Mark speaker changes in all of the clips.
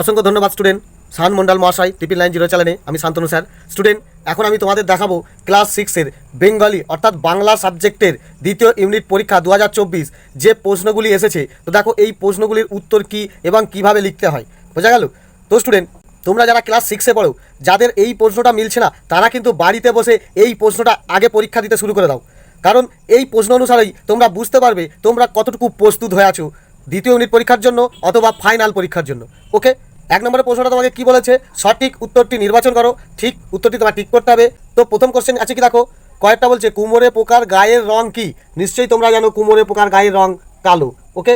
Speaker 1: অসংখ্য ধন্যবাদ, স্টুডেন্ট। সান মন্ডল মহাশয় ট্রিপল নাইন জিরো চ্যানেলে, আমি শান্তনু স্যার। স্টুডেন্ট, এখন আমি তোমাদের দেখাবো ক্লাস সিক্সের বেঙ্গলি, অর্থাৎ বাংলা সাবজেক্টের দ্বিতীয় ইউনিট পরীক্ষা দু হাজার চব্বিশ। যে প্রশ্নগুলি এসেছে, তো দেখো এই প্রশ্নগুলির উত্তর কী এবং কীভাবে লিখতে হয়। বোঝা গেল? তো স্টুডেন্ট, তোমরা যারা ক্লাস সিক্সে পড়ো, যাদের এই প্রশ্নটা মিলছে না, তারা কিন্তু বাড়িতে বসে এই প্রশ্নটা আগে পরীক্ষা দিতে শুরু করে দাও। কারণ এই প্রশ্ন অনুসারেই তোমরা বুঝতে পারবে তোমরা কতটুকু প্রস্তুত হয়ে আছো, দ্বিতীয় ইউনিট পরীক্ষার জন্য অথবা ফাইনাল পরীক্ষার জন্য। ওকে? এক নম্বরের প্রশ্নটা তোমাকে কি বলেছে? সঠিক উত্তরটি নির্বাচন করো। ঠিক উত্তরটি তোমার ঠিক করতে হবে। তো প্রথম কোশ্চেন আছে কি দেখো? কয়েকটা বলছে, কুমোরে পোকার গায়ের রং কি? নিশ্চয়ই তোমরা জানো কুমোরে পোকার গায়ের রং কালো ওকে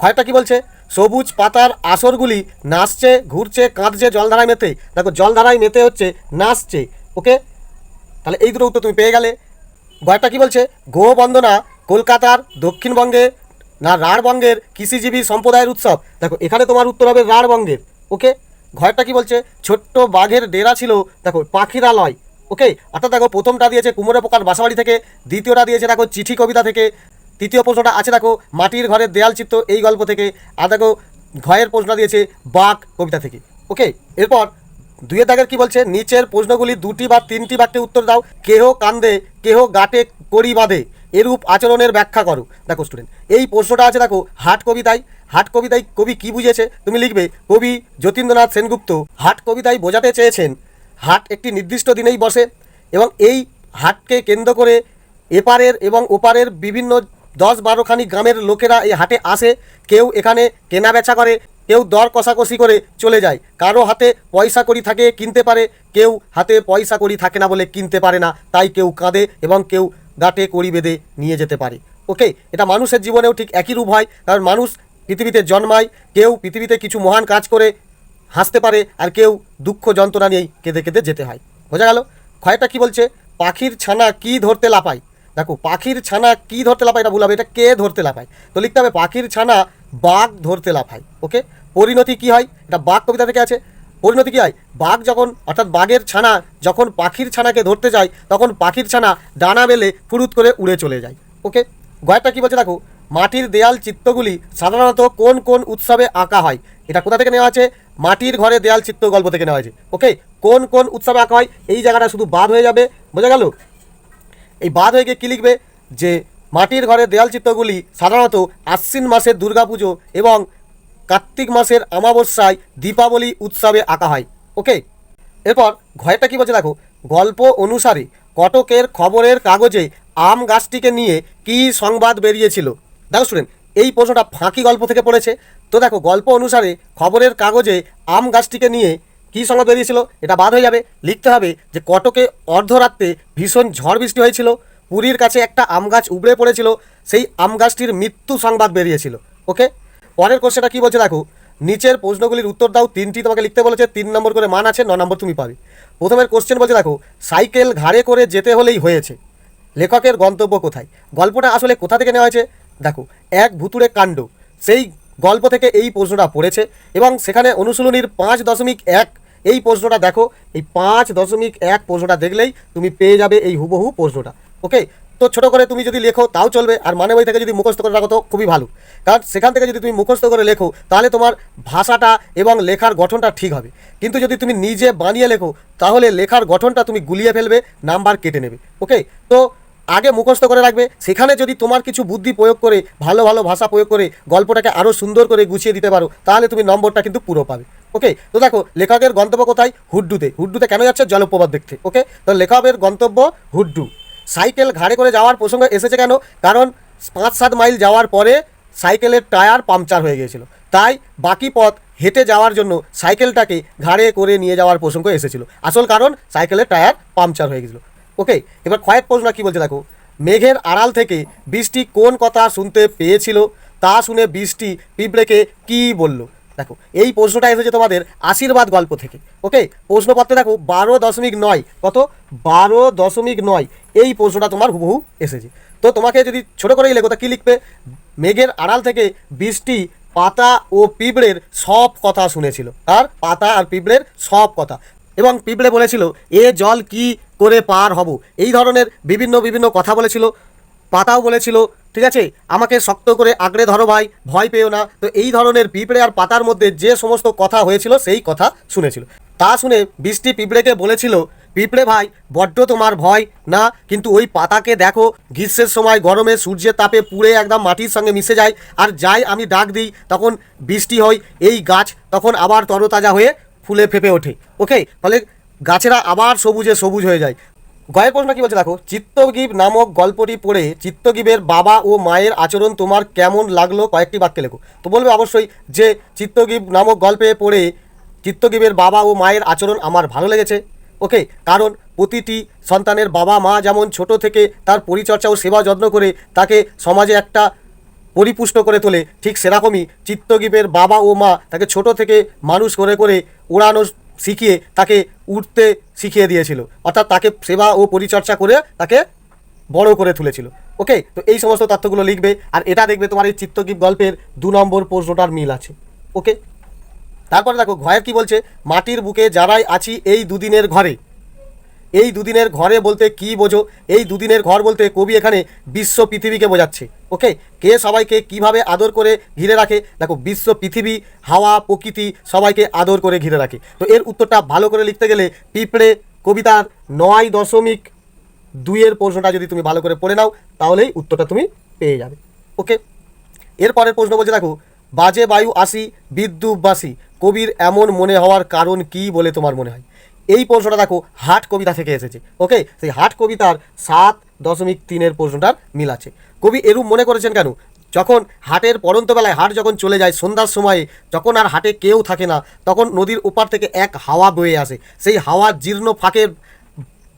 Speaker 1: কয়েকটা কি বলছে? সবুজ পাতার আসরগুলি নাচছে, ঘুরছে, কাঁদছে, জলধারায় মেতে। দেখো, জলধারায় মেতে হচ্ছে নাচছে ওকে তাহলে এই দুটো উত্তর তুমি পেয়ে গেলে। গয়টা কি বলছে? গো বন্দনা কলকাতার দক্ষিণবঙ্গে না রাঢ়বঙ্গের কৃষিজীবী সম্প্রদায়ের উৎসব। দেখো, এখানে তোমার উত্তর হবে রাঢ়বঙ্গের, ওকে? ঘরটা কি বলছে? ছোট্ট বাঘের ডেরা ছিল, দেখো, পাখিরালয়, ওকে? অর্থাৎ দেখো, প্রথমটা দিয়েছে কুমোরে পোকার বাসাবাড়ি থেকে, দ্বিতীয়টা দিয়েছে দেখো, চিঠি কবিতা থেকে, তৃতীয় প্রশ্নটা আছে দেখো, মাটির ঘরের দেয়াল চিত্র এই গল্প থেকে, আর দেখো, ঘয়ের প্রশ্নটা দিয়েছে বাঘ কবিতা থেকে, ওকে? এরপর, দুইয়ের দাগের কি বলছে? নিচের প্রশ্নগুলি দুটি বা তিনটি বাক্যে উত্তর দাও, কেহ কান্দে, কেহ গাটে করি বাঁধে। এরূপ আচরণের ব্যাখ্যা করো। দেখো স্টুডেন্ট এই প্রশ্নটা আছে দেখো, হাট কবিতায়। হাট কবিতায় কবি কি বুঝেছে তুমি লিখবে, কবি যতীন্দ্রনাথ সেনগুপ্ত হাট কবিতায় বোঝাতে চেয়েছেন। হাট একটি নির্দিষ্ট দিনেই বসে এবং এই হাটকে কেন্দ্র করে এপারের এবং ওপারের বিভিন্ন দশ বারোখানি গ্রামের লোকেরা এই হাটে আসে। কেউ এখানে কেনা বেচা করে, কেউ দর কষাকষি করে চলে যায়। কারও হাতে পয়সা করি থাকে, কিনতে পারে। কেউ হাতে পয়সা করি থাকে না বলে কিনতে পারে না, তাই কেউ কাঁদে এবং কেউ গাঁটে কড়ি বেঁধে নিয়ে যেতে পারে। ওকে, এটা মানুষের জীবনেও ঠিক একই রূপ হয়, কারণ মানুষ পৃথিবীতে জন্মায়, কেউ পৃথিবীতে কিছু মহান কাজ করে, হাসতে পারে, আর কেউ দুঃখ যন্ত্রণা নিয়েই কেঁদে কেঁদে যেতে হয়। বোঝা গেল? ক্ষয়টা কি বলছে? পাখির ছানা কি ধরতে লাপায় দেখো, পাখির ছানা কি ধরতে লাপায় এটা ভুল হবে, এটা কে ধরতে লাপায় তো লিখতে হবে, পাখির ছানা বাঘ ধরতে লাফায়। ওকে, পরিণতি কি হয়? এটা বাঘ কবিতা থেকে আছে। পরিণতি কি হয়? বাঘ যখন, অর্থাৎ বাঘের ছানা যখন পাখির ছানাকে ধরতে যায়, তখন পাখির ছানা ডানা বেলে ফুরুত করে উড়ে চলে যায়। ওকে গয়টা কি বলছে দেখো? মাটির দেয়াল চিত্রগুলি সাধারণত কোন কোন উৎসবে আঁকা হয়? এটা কোথা থেকে নেওয়া আছে মাটির ঘরে দেয়াল চিত্র গল্প থেকে নেওয়া হয়েছে। ওকে কোন কোন উৎসবে আঁকা হয়? এই জায়গাটা শুধু বাদ হয়ে যাবে। বোঝা গেল? এই বাদ হয়ে গিয়ে কী লিখবে? যে মাটির ঘরের দেয়াল চিত্রগুলি সাধারণত আশ্বিন মাসের দুর্গাপুজো এবং কার্তিক মাসের অমাবস্যায় দীপাবলি উৎসবে আঁকা হয়। ওকে এরপর ঘয়টা কী বলছে দেখো? গল্প অনুসারে কটকের খবরের কাগজে আম গাছটিকে নিয়ে কী সংবাদ বেরিয়েছিল? দেখো স্টুডেন্ট এই প্রশ্নটা ফাঁকি গল্প থেকে পড়েছে। তো দেখো, গল্প অনুসারে খবরের কাগজে আম গাছটিকে নিয়ে কী সংবাদ বেরিয়েছিল? এটা বাদ হয়ে যাবে। লিখতে হবে যে কটকে অর্ধরাত্রে ভীষণ ঝড় বৃষ্টি হয়েছিল। পুরীর কাছে একটা আম গাছ উবড়ে পড়েছিল। সেই আম গাছটির মৃত্যু সংবাদ বেরিয়েছিল। ওকে পরের কোশ্চেনটা কী বলছে দেখো? নিচের প্রশ্নগুলির উত্তর দাও, তিনটি তোমাকে লিখতে বলেছে, তিন নম্বর করে মান আছে, ন নম্বর তুমি পাবে। প্রথমের কোশ্চেন বলছে দেখো, সাইকেল ঘাড়ে করে যেতে হলেই হয়েছে। লেখকের গন্তব্য কোথায়? গল্পটা আসলে কোথা থেকে নেওয়া হয়েছে? দেখো, এক ভুতুড়ে কাণ্ড। সেই গল্প থেকে এই প্রশ্নটা পড়েছে এবং সেখানে অনুশীলনীর পাঁচ দশমিক এক এই প্রশ্নটা দেখো, এই পাঁচ দশমিক এক প্রশ্নটা দেখলেই তুমি পেয়ে যাবে এই হুবহু প্রশ্নটা। ওকে তো ছোট করে তুমি যদি লেখো, তাও চলবে। আর মানে বই থেকে যদি মুখস্থ করে রাখো, তো খুবই ভালো। কারণ সেখান থেকে যদি তুমি মুখস্থ করে লেখো, তাহলে তোমার ভাষাটা এবং লেখার গঠনটা ঠিক হবে। কিন্তু যদি তুমি নিজে বানিয়ে লেখো, তাহলে লেখার গঠনটা তুমি গুলিয়ে ফেলবে, নাম্বার কেটে নেবে। ওকে? তো আগে মুখস্থ করে রাখবে। সেখানে যদি তোমার কিছু বুদ্ধি প্রয়োগ করে, ভালো ভালো ভাষা প্রয়োগ করে, গল্পটাকে আরও সুন্দর করে গুছিয়ে দিতে পারো, তাহলে তুমি নম্বরটা কিন্তু পুরো পাবে। ওকে? তো দেখো, লেখকের গন্তব্য কোথায়? হুড্ডুতে। হুড্ডুতে কেন যাচ্ছে? জলপ্রপাত দেখতে। ওকে? তো লেখকের গন্তব্য হুড্ডু। সাইকেল ঘাড়ে করে যাওয়ার প্রসঙ্গ এসেছে কেন? কারণ পাঁচ সাত মাইল যাওয়ার পরে সাইকেলের টায়ার পাংচার হয়ে গিয়েছিল। তাই বাকি পথ হেঁটে যাওয়ার জন্য সাইকেলটাকে ঘাড়ে করে নিয়ে যাওয়ার প্রসঙ্গ এসেছিল। আসল কারণ সাইকেলের টায়ার পাংচার হয়ে গেছিল ওকে, এবার কয়েক প্রশ্ন কী বলছে দেখো? মেঘের আড়াল থেকে বৃষ্টি কোন কথা শুনতে পেয়েছিল? তা শুনে বৃষ্টি পিঁপড়েকে কী বলল? দেখো, এই প্রশ্নটা এসেছে তোমাদের আশীর্বাদ গল্প থেকে ওকে প্রশ্নপত্রে দেখো, বারো দশমিক নয়, কত? বারো দশমিক নয়, এই প্রশ্নটা তোমার হুবহু এসেছে। তো তোমাকে যদি ছোট করেই লেখো, তা কী লিখবে? মেঘের আড়াল থেকে বৃষ্টি, পাতা ও পিঁপড়ের সব কথা শুনেছিল। আর পাতা আর পিঁপড়ের সব কথা। এবং পিঁপড়ে বলেছিল, এ জল কি করে পার হব? এই ধরনের বিভিন্ন বিভিন্ন কথা বলেছিল। পাতাও বলেছিল, ঠিক আছে, আমাকে শক্ত করে আঁকড়ে ধরো ভাই, ভয় পেও না। তো এই ধরনের পিঁপড়ে আর পাতার মধ্যে যে সমস্ত কথা হয়েছিল, সেই কথা শুনেছিল। তা শুনে বৃষ্টি পিঁপড়েকে বলেছিল, পিঁপড়ে ভাই, বড্ড তোমার ভয়, না, কিন্তু ওই পাতাকে দেখো, গ্রীষ্মের সময় গরমে সূর্যের তাপে পুড়ে একদম মাটির সঙ্গে মিশে যায়, আর যাই আমি ডাক দিই, তখন বৃষ্টি হয়, এই গাছ তখন আবার তরতাজা হয়ে ফুলে ফেপে ওঠে। ওকে ফলে গাছেরা আবার সবুজে সবুজ হয়ে যায়। গয়ের প্রশ্ন কি বলছে দেখো? চিত্তগীব নামক গল্পটি পড়ে চিত্তগীবের বাবা ও মায়ের আচরণ তোমার কেমন লাগল? কয়েকটি বাক্যে লেখো। তো বলবে অবশ্যই যে চিত্তগীব নামক গল্পে পড়ে চিত্তগীবের বাবা ও মায়ের আচরণ আমার ভালো লেগেছে। ওকে, কারণ প্রতিটি সন্তানের বাবা মা যেমন ছোট থেকে তার পরিচর্যা ও সেবা যত্ন করে তাকে সমাজে একটা পরিপুষ্ট করে তোলে, ঠিক সেরকমই চিত্তগীপের বাবা ও মা তাকে ছোট থেকে মানুষ করে করে উড়ানো শিখিয়ে তাকে উঠতে শিখিয়ে দিয়েছিল। অর্থাৎ তাকে সেবা ও পরিচর্যা করে তাকে বড় করে তুলেছিল। ওকে? তো এই সমস্ত তথ্যগুলো লিখবে আর এটা দেখবে তোমার এই চিত্তগীপ গল্পের দু নম্বর প্রশ্নটার মিল আছে। ওকে? তারপরে দেখো, ঘয়ের কি বলছে? মাটির বুকে যারাই আছি এই দুদিনের ঘরে এই দুদিনের ঘরে বলতে কি বোঝো? এই দুদিনের ঘর বলতে কবি এখানে বিশ্ব পৃথিবীকে বোঝাচ্ছে, ওকে? কে সবাইকে কীভাবে আদর করে ঘিরে রাখে? দেখো, বিশ্ব পৃথিবী, হাওয়া, প্রকৃতি সবাইকে আদর করে ঘিরে রাখে। তো এর উত্তরটা ভালো করে লিখতে গেলে পিঁপড়ে কবিতার নয় দশমিক দুইয়ের প্রশ্নটা যদি তুমি ভালো করে পড়ে নাও, তাহলেই উত্তরটা তুমি পেয়ে যাবে, ওকে? এরপরের প্রশ্ন বলছে, দেখো, বাজে বায়ু আসি, বিদ্যুৎ বাসি। কবির এমন মনে হওয়ার কারণ কি বলে তোমার মনে হয়? এই প্রশ্নটা দেখো, হাট কবিতা থেকে এসেছে ওকে সেই হাট কবিতার সাত দশমিক তিনের প্রশ্নটার মিল আছে। কবি এরূপ মনে করেছেন কেন? যখন হাটের পরন্তবেলায় হাট যখন চলে যায়, সন্ধ্যার সময়ে যখন আর হাটে কেউ থাকে না, তখন নদীর ওপার থেকে এক হাওয়া বয়ে আসে। সেই হাওয়ার জীর্ণ ফাঁকের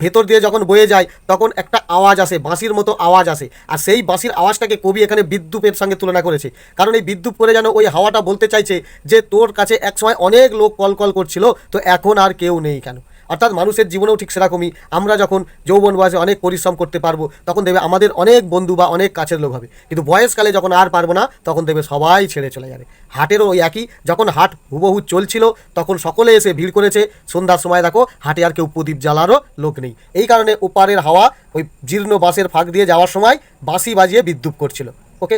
Speaker 1: ভেতর দিয়ে যখন বয়ে যায়, তখন একটা আওয়াজ আসে, বাঁশির মতো আওয়াজ আসে। আর সেই বাঁশির আওয়াজটাকে কবি এখানে বিদ্যুপের সঙ্গে তুলনা করেছে। কারণ এই বিদ্যুৎ করে যেন ওই হাওয়াটা বলতে চাইছে যে, তোর কাছে একসময় অনেক লোক কল কল করছিল, তো এখন আর কেউ নেই কেন? অর্থাৎ মানুষের জীবনেও ঠিক সেরকমই। আমরা যখন যৌবন বয়সে অনেক পরিশ্রম করতে পারব, তখন দেবে আমাদের অনেক বন্ধু বা অনেক কাছের লোক হবে। কিন্তু বয়সকালে যখন আর পারব না, তখন দেবে সবাই ছেড়ে চলে যাবে। হাটেরও ওই একই, যখন হাট হুবহু চলছিল, তখন সকলে এসে ভিড় করেছে। সন্ধ্যার সময় দেখো, হাটে আর কেউ প্রদীপ জ্বালারও লোক নেই। এই কারণে ওপারের হাওয়া, ওই জীর্ণ বাসের ফাঁক দিয়ে যাওয়ার সময় বাঁশি বাজিয়ে বিদ্যুৎ করছিল। ওকে?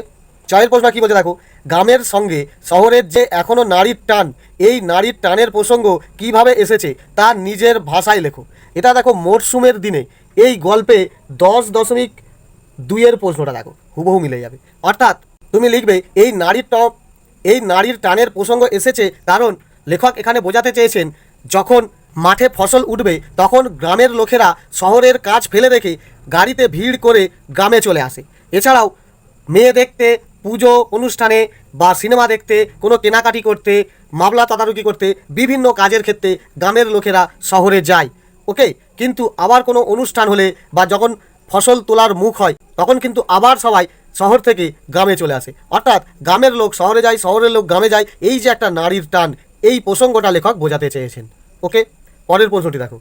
Speaker 1: চায়ের প্রশ্ন কি বলছে? দেখো, গ্রামের সঙ্গে শহরের যে এখনও নারীর টান, এই নারীর টানের প্রসঙ্গ কীভাবে এসেছে তার নিজের ভাষায় লেখো। এটা দেখো মরশুমের দিনে এই গল্পে দশ দশমিক দুইয়ের প্রশ্নটা দেখো, হুবহু মিলে যাবে। অর্থাৎ তুমি লিখবে, এই নারীর টপ এই নারীর টানের প্রসঙ্গ এসেছে কারণ লেখক এখানে বোঝাতে চেয়েছেন, যখন মাঠে ফসল উঠবে, তখন গ্রামের লোকেরা শহরের কাজ ফেলে রেখে গাড়িতে ভিড় করে গ্রামে চলে আসে। এছাড়াও মেয়ে দেখতে পুজো, অনুষ্ঠানে বা সিনেমা দেখতে, কোনো কেনাকাটি করতে, মামলা তদারকি করতে, বিভিন্ন কাজের ক্ষেত্রে গ্রামের লোকেরা শহরে যায়। ওকে কিন্তু আবার কোনো অনুষ্ঠান হলে বা যখন ফসল তোলার মুখ হয়, তখন কিন্তু আবার সবাই শহর থেকে গ্রামে চলে আসে। অর্থাৎ গ্রামের লোক শহরে যায়, শহরের লোক গ্রামে যায়, এই যে একটা নারীর টান, এই প্রসঙ্গটা লেখক বোঝাতে চেয়েছেন। ওকে পরের প্রশ্নটি দেখো।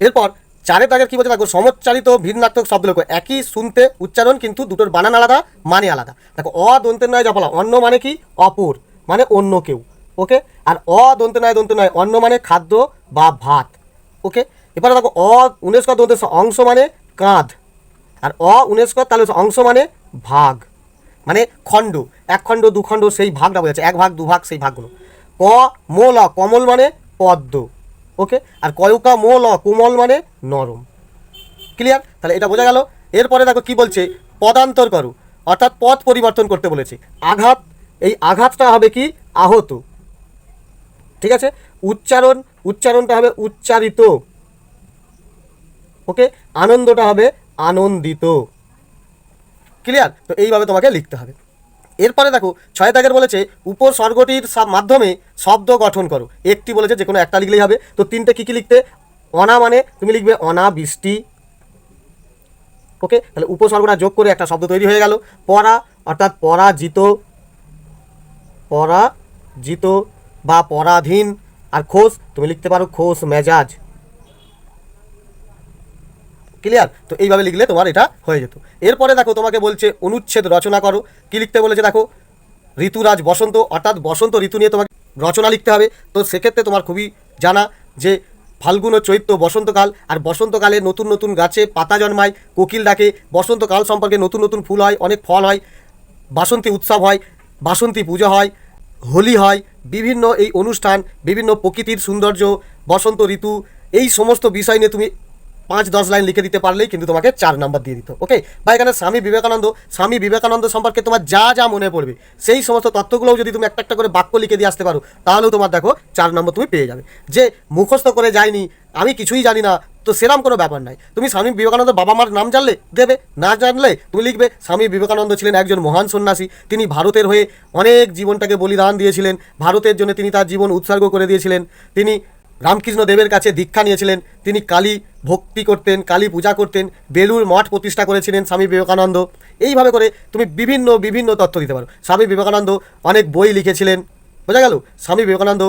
Speaker 1: এরপর চারের দাগের কি বলছে? দেখো, সমচ্চারিত ভিন্নাত্মক শব্দ লেখো একই শুনতে উচ্চারণ, কিন্তু দুটোর বানান আলাদা মানে আলাদা। দেখো, অ দন্তের নয় জপলা অন্য মানে কি? অপর মানে অন্য কেউ, ওকে? আর অ দন্তে নয় দন্তে নয় অন্য মানে খাদ্য বা ভাত, ওকে? এবারে দেখো, অ উনেস্ক দন্তের স- অংশ মানে কাঁধ, আর অ উনেস্ক তাহলে অংশ মানে ভাগ মানে খণ্ড, এক খণ্ড, দু খণ্ড, সেই ভাগটা বোঝাচ্ছে এক ভাগ, দু ভাগ, সেই ভাগগুলো। ক মোল কমল মানে পদ্ম ওকে? আর কয়কা মোল কোমল মানে নরম। ক্লিয়ার তাহলে এটা বোঝা গেল। এরপরে দেখো কি বলছে? পদান্তর করো। অর্থাৎ পথ পরিবর্তন করতে বলেছে। আঘাত, এই আঘাতটা হবে কি? আহত। ঠিক আছে? উচ্চারণ, উচ্চারণটা হবে উচ্চারিত। ওকে? আনন্দটা হবে আনন্দিত। ক্লিয়ার তো এইভাবে তোমাকে লিখতে হবে। এরপরে দেখো, ছয় দাগের বলেছে উপসর্গটির সা- মাধ্যমে শব্দ গঠন করো। একটি বলেছে যে কোনো একটা লিখলেই হবে। তো তিনটে কী কী লিখতে? অনা মানে তুমি লিখবে অনা বৃষ্টি ওকে? তাহলে উপসর্গটা যোগ করে একটা শব্দ তৈরি হয়ে গেল। পরা, অর্থাৎ পরাজিত। পরাজিত বা পরাধীন। আর খোস তুমি লিখতে পারো খোস মেজাজ। ক্লিয়ার তো এইভাবে লিখলে তোমার এটা হয়ে যেত। এরপরে দেখো তোমাকে বলছে, অনুচ্ছেদ রচনা করো। কি লিখতে বলেছে দেখো? ঋতুরাজ বসন্ত, অর্থাৎ বসন্ত ঋতু নিয়ে তোমাকে রচনা লিখতে হবে। তো সেক্ষেত্রে তোমার খুবই জানা যে ফাল্গুন ও চৈত্র বসন্তকাল, আর বসন্তকালে নতুন নতুন গাছে পাতা জন্মায়, কোকিল ডাকে, বসন্তকাল সম্পর্কে নতুন নতুন ফুল হয়, অনেক ফল হয়, বাসন্তী উৎসব হয়, বাসন্তী পুজো হয়, হোলি হয়, বিভিন্ন এই অনুষ্ঠান, বিভিন্ন প্রকৃতির সৌন্দর্য, বসন্ত ঋতু, এই সমস্ত বিষয় নিয়ে তুমি পাঁচ দশ লাইন লিখে দিতে পারলেই কিন্তু তোমাকে চার নাম্বার দিয়ে দিত ওকে বা এখানে স্বামী বিবেকানন্দ স্বামী বিবেকানন্দ সম্পর্কে তোমার যা যা মনে পড়বে, সেই সমস্ত তথ্যগুলোও যদি তুমি একটা একটা করে বাক্য লিখে দিয়ে আসতে পারো, তাহলেও তোমার দেখো চার নম্বর তুমি পেয়ে যাবে। যে মুখস্থ করে যায়নি, আমি কিছুই জানি না, তো সেরম কোনো ব্যাপার নাই। তুমি স্বামী বিবেকানন্দ বাবা মার নাম জানলে দেবে, না জানলে তুমি লিখবে, স্বামী বিবেকানন্দ ছিলেন একজন মহান সন্ন্যাসী, তিনি ভারতের হয়ে অনেক জীবনটাকে বলিদান দিয়েছিলেন, ভারতের জন্য তিনি তার জীবন উৎসর্গ করে দিয়েছিলেন, তিনি রামকৃষ্ণ দেবের কাছে দীক্ষা নিয়েছিলেন। তিনি কালী ভক্তি করতেন, কালী পূজা করতেন বেলুর মঠ প্রতিষ্ঠা করেছিলেন স্বামী বিবেকানন্দ। এইভাবে করে তুমি বিভিন্ন বিভিন্ন তথ্য দিতে পারো। স্বামী বিবেকানন্দ অনেক বই লিখেছিলেন। বোঝা গেল? স্বামী বিবেকানন্দ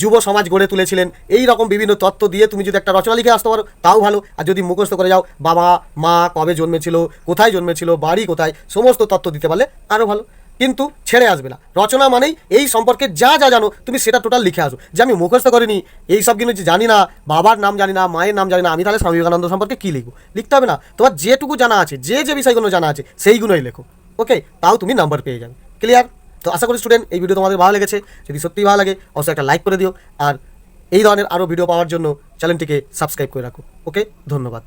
Speaker 1: যুব সমাজ গড়ে তুলেছিলেন। এই রকম বিভিন্ন তত্ত্ব দিয়ে তুমি যদি একটা রচনা লিখে আসতে পারো, তাও ভালো। আর যদি মুখস্থ করে যাও, বাবা, মা কবে জন্মেছিল, কোথায় জন্মেছিল, বাড়ি কোথায়, সমস্ত তত্ত্ব দিতে পারলে আরও ভালো। কিন্তু ছেড়ে আসবে না। রচনা মানেই এই সম্পর্কে যা যা জানো, তুমি সেটা টোটাল লিখে আসো। যে আমি মুখস্থ করিনি, এই সব কিন্তু জানি না, বাবার নাম জানি না, মায়ের নাম জানি না, আমি তাহলে স্বামী বিবেকানন্দ সম্পর্কে কী লিখব? লিখতে হবে না। তোমার যেটুকু জানা আছে, যে যে বিষয়গুলো জানা আছে, সেইগুলোই লেখো। ওকে তাও তুমি নাম্বার পেয়ে যাবে। ক্লিয়ার তো আশা করি স্টুডেন্ট এই ভিডিও তোমাদের ভালো লেগেছে। যদি সত্যিই ভালো লাগে, অবশ্যই একটা লাইক করে দিও। আর এই ধরনের আরও ভিডিও পাওয়ার জন্য চ্যানেলটিকে সাবস্ক্রাইব করে রাখো। ওকে ধন্যবাদ।